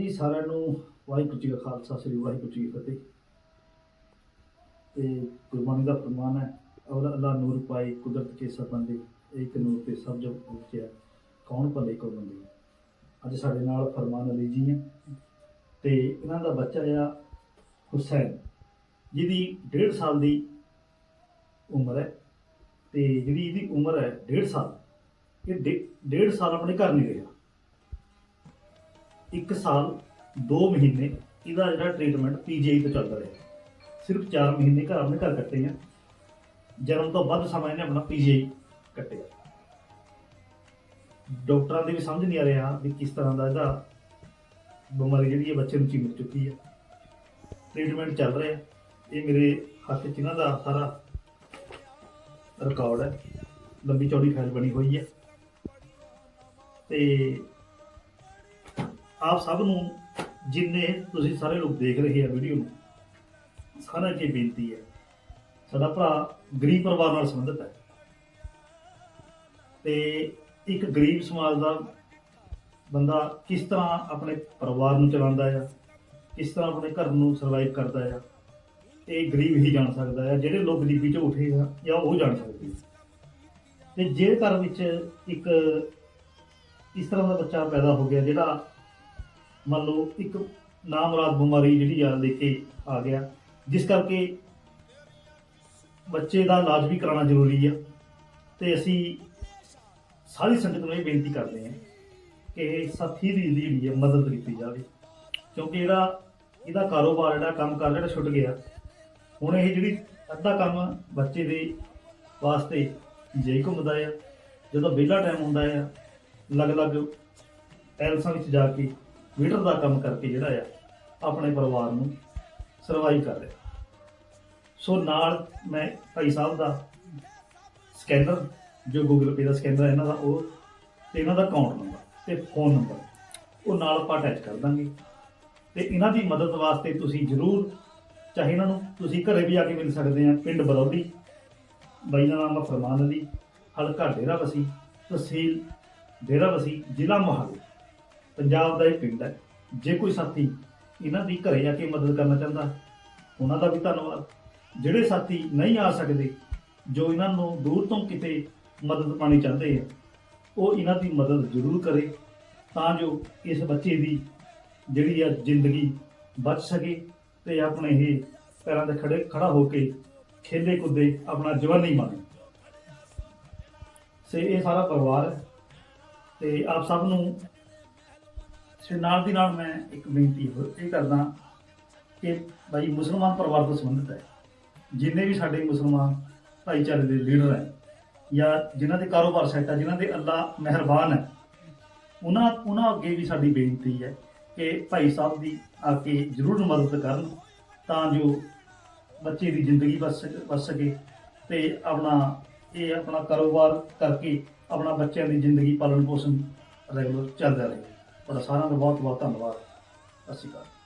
ਜੀ ਸਾਰਿਆਂ ਨੂੰ ਵਾਹਿਗੁਰੂ ਜੀ ਕਾ ਖਾਲਸਾ, ਸ੍ਰੀ ਵਾਹਿਗੁਰੂ ਜੀ ਕੀ ਫਤਿਹ। ਤੇ ਗੁਰਬਾਣੀ ਦਾ ਫਰਮਾਨ ਹੈ। ਔਰ ਅੱਲਾ ਨੂਰ ਪਾਏ ਕੁਦਰਤ ਕੇ ਸਭ ਬੰਦੇ ਇੱਕ ਨੂਰ ਤੇ ਸਭ ਜਗ ਉਪਜਿਆ। ਕੌਣ ਭਲੇ ਕੋ ਬੰਦੇ ਅੱਜ ਸਾਡੇ ਨਾਲ ਫਰਮਾਨ ਅਲੀ ਜੀ ਹੈ। ਤੇ ਇਹਨਾਂ ਦਾ ਬੱਚਾ ਆ ਹੁਸੈਨ, ਜਿਹਦੀ 1.5 ਸਾਲ ਦੀ ਉਮਰ ਹੈ। ਤੇ ਜਿਹੜੀ ਇਹਦੀ ਉਮਰ ਹੈ 1.5 ਸਾਲ, ਇਹ 1.5 ਸਾਲ ਆਪਣੇ ਘਰ ਨਹੀਂ ਰਿਹਾ। ਇੱਕ ਸਾਲ 2 ਮਹੀਨੇ ਇਹਦਾ ਜਿਹੜਾ ਟ੍ਰੀਟਮੈਂਟ ਪੀਜੀਆਈ ਤੋਂ ਚੱਲਦਾ ਰਿਹਾ। ਸਿਰਫ 4 ਮਹੀਨੇ ਘਰ ਆਪਣੇ ਘਰ ਕੱਟੇ ਆ। ਜਨਮ ਤੋਂ ਵੱਧ ਸਮਾਂ ਇਹਨੇ ਆਪਣਾ ਪੀਜੀਆਈ ਕੱਟਿਆ। ਡਾਕਟਰਾਂ ਦੇ ਵੀ ਸਮਝ ਨਹੀਂ ਆ ਰਿਹਾ ਵੀ ਕਿਸ ਤਰ੍ਹਾਂ ਦਾ ਇਹਦਾ ਬਿਮਾਰੀ ਜਿਹੜੀ ਹੈ ਬੱਚੇ ਨੂੰ ਚਿੰਮੜ ਚੁੱਕੀ ਹੈ। ਟ੍ਰੀਟਮੈਂਟ ਚੱਲ ਰਿਹਾ। ਇਹ ਮੇਰੇ ਹੱਥ 'ਚ ਇਹਨਾਂ ਦਾ ਸਾਰਾ ਰਿਕਾਰਡ ਹੈ। ਲੰਬੀ ਚੌੜੀ ਫਾਈਲ ਬਣੀ ਹੋਈ ਹੈ। ਤੇ ਆਪ ਸਭ ਨੂੰ ਜਿੰਨੇ ਤੁਸੀਂ ਸਾਰੇ ਲੋਕ ਦੇਖ ਰਹੇ ਆ ਵੀਡੀਓ ਨੂੰ, ਸਾਰਿਆਂ ਕੀ ਬੇਨਤੀ ਹੈ, ਸਾਡਾ ਭਰਾ ਗਰੀਬ ਪਰਿਵਾਰ ਨਾਲ ਸੰਬੰਧਿਤ ਹੈ ਤੇ ਇੱਕ ਗਰੀਬ ਸਮਾਜ ਦਾ ਬੰਦਾ ਕਿਸ ਤਰ੍ਹਾਂ ਆਪਣੇ ਪਰਿਵਾਰ ਨੂੰ ਚਲਾਉਂਦਾ ਆ, ਕਿਸ ਤਰ੍ਹਾਂ ਆਪਣੇ ਘਰ ਨੂੰ ਸਰਵਾਈਵ ਕਰਦਾ ਆ ਇਹ ਗਰੀਬ ਹੀ ਜਾਣ ਸਕਦਾ ਹੈ ਜਿਹੜੇ ਲੋਕ ਗਰੀਬੀ 'ਚੋਂ ਉੱਠੇ ਆ ਜਾਂ ਉਹ ਜਾਣ ਸਕਦੇ ਆ। ਤੇ ਜੇ ਘਰ ਵਿੱਚ ਇੱਕ ਇਸ ਤਰ੍ਹਾਂ ਦਾ ਬੱਚਾ ਪੈਦਾ ਹੋ ਗਿਆ, ਜਿਹੜਾ ਮੰਨ ਲਓ ਇੱਕ ਨਾਮਰਾਦ ਬਿਮਾਰੀ ਜਿਹੜੀ ਆ ਲੈ ਕੇ ਆ ਗਿਆ। ਜਿਸ ਕਰਕੇ ਬੱਚੇ ਦਾ ਇਲਾਜ ਵੀ ਕਰਾਉਣਾ ਜ਼ਰੂਰੀ ਆ ਤੇ ਅਸੀਂ ਸਾਰੀ ਸੰਗਤ ਨੂੰ ਇਹ ਬੇਨਤੀ ਕਰਦੇ ਹਾਂ ਕਿ ਇਹ ਸਾਥੀ ਦੀ ਜਿਹੜੀ ਹੈ ਮਦਦ ਕੀਤੀ ਜਾਵੇ। ਕਿਉਂਕਿ ਜਿਹੜਾ ਇਹਦਾ ਕਾਰੋਬਾਰ, ਜਿਹੜਾ ਕੰਮ ਕਰ ਜਿਹੜਾ ਛੁੱਟ ਗਿਆ, ਹੁਣ ਇਹ ਜਿਹੜੀ ਅੱਧਾ ਕੰਮ ਬੱਚੇ ਦੇ ਵਾਸਤੇ ਜੇ ਘੁੰਮਦਾ ਆ, ਜਦੋਂ ਵਿਹਲਾ ਟਾਈਮ ਹੁੰਦਾ ਆ, ਅਲੱਗ-ਅਲੱਗ ਪੈਲਸਾਂ ਵਿੱਚ ਜਾ ਕੇ ਵੇਟਰ ਦਾ ਕੰਮ ਕਰਕੇ ਜਿਹੜਾ ਆ, ਆਪਣੇ ਪਰਿਵਾਰ ਨੂੰ ਸਰਵਾਈਵ ਕਰ ਰਿਹਾ। ਸੋ ਨਾਲ ਮੈਂ ਭਾਈ ਸਾਹਿਬ ਦਾ ਸਕੈਨਰ, ਜੋ ਗੂਗਲ ਪੇ ਦਾ ਸਕੈਨਰ ਹੈ ਇਹਨਾਂ ਦਾ ਉਹ, ਤੇ ਇਹਨਾਂ ਦਾ ਅਕਾਊਂਟ ਨੰਬਰ ਤੇ ਫੋਨ ਨੰਬਰ ਉਹ ਨਾਲ ਆਪਾਂ ਅਟੈਚ ਕਰ ਦਾਂਗੇ। ਤੇ ਇਹਨਾਂ ਦੀ ਮਦਦ ਵਾਸਤੇ ਤੁਸੀਂ ਜ਼ਰੂਰ ਚਾਹੇ ਇਹਨਾਂ ਨੂੰ ਤੁਸੀਂ ਘਰੇ ਵੀ ਆ ਕੇ ਮਿਲ ਸਕਦੇ ਆ, ਪਿੰਡ ਬਰੌਲੀ ਬਾਈ ਦਾ ਨਾਮ ਹੈ ਫਰਮਾਨ ਅਲੀ, ਹਲਕਾ ਡੇਰਾਬਸੀ, ਤਹਿਸੀਲ ਡੇਰਾਬਸੀ, ਜ਼ਿਲ੍ਹਾ ਮੋਹਾਲੀ। ਪੰਜਾਬ ਦਾ ਇਹ ਪਿੰਡ ਹੈ। ਜੇ ਕੋਈ ਸਾਥੀ ਇਹਨਾਂ ਦੀ ਘਰੇ ਜਾ ਕੇ ਮਦਦ ਕਰਨਾ ਚਾਹੁੰਦਾ, ਉਹਨਾਂ ਦਾ ਵੀ ਧੰਨਵਾਦ। ਜਿਹੜੇ ਸਾਥੀ ਨਹੀਂ ਆ ਸਕਦੇ, ਜੋ ਇਹਨਾਂ ਨੂੰ ਦੂਰ ਤੋਂ ਕਿਤੇ ਮਦਦ ਪਾਣੀ ਚਾਹੁੰਦੇ ਆ, ਉਹ ਇਹਨਾਂ ਦੀ ਮਦਦ ਜ਼ਰੂਰ ਕਰੇ, ਤਾਂ ਜੋ ਇਸ ਬੱਚੇ ਦੀ ਜਿਹੜੀ ਆ ਜ਼ਿੰਦਗੀ ਬਚ ਸਕੇ ਤੇ ਆਪਣੇ ਇਹ ਪੈਰਾਂ ਤੇ ਖੜੇ ਖੜਾ ਹੋ ਕੇ ਖੇਲੇ ਕੁੱਦੇ ਆਪਣਾ ਜਵਾਨੀ ਮਾਣੇ ਸੇ ਇਹ ਸਾਰਾ ਪਰਿਵਾਰ ਹੈ ਤੇ ਆਪ ਸਭ ਨੂੰ ਸੇ ਨਾਲ ਦੀ ਨਾਲ ਮੈਂ ਇੱਕ ਬੇਨਤੀ ਹੋਰ ਇਹ ਕਰਦਾ ਕਿ ਭਾਈ ਮੁਸਲਮਾਨ ਪਰਿਵਾਰ ਤੋਂ ਸੰਬੰਧਿਤ ਹੈ। ਜਿੰਨੇ ਵੀ ਸਾਡੇ ਮੁਸਲਮਾਨ ਭਾਈਚਾਰੇ ਦੇ ਲੀਡਰ ਹੈ ਜਾਂ ਜਿਨ੍ਹਾਂ ਦੇ ਕਾਰੋਬਾਰ ਸੈੱਟ ਹੈ ਜਿਨ੍ਹਾਂ ਦੇ ਅੱਲਾ ਮਿਹਰਬਾਨ ਹੈ, ਉਹਨਾਂ ਉਹਨਾਂ ਅੱਗੇ ਵੀ ਸਾਡੀ ਬੇਨਤੀ ਹੈ ਕਿ ਭਾਈ ਸਾਹਿਬ ਦੀ ਆ ਕੇ ਜ਼ਰੂਰ ਮਦਦ ਕਰਨ ਤਾਂ ਜੋ ਬੱਚੇ ਦੀ ਜ਼ਿੰਦਗੀ ਬਚ ਸਕੇ ਬਚ ਸਕੇ ਤੇ ਆਪਣਾ ਇਹ ਆਪਣਾ ਕਾਰੋਬਾਰ ਕਰਕੇ ਆਪਣਾ ਬੱਚਿਆਂ ਦੀ ਜ਼ਿੰਦਗੀ ਪਾਲਣ ਪੋਸ਼ਣ ਰੈਗੂਲਰ ਚੱਲਦਾ ਰਹੇ। ਤੁਹਾਡਾ ਸਾਰਿਆਂ ਦਾ ਬਹੁਤ ਬਹੁਤ ਧੰਨਵਾਦ। ਸਤਿ ਸ਼੍ਰੀ ਅਕਾਲ।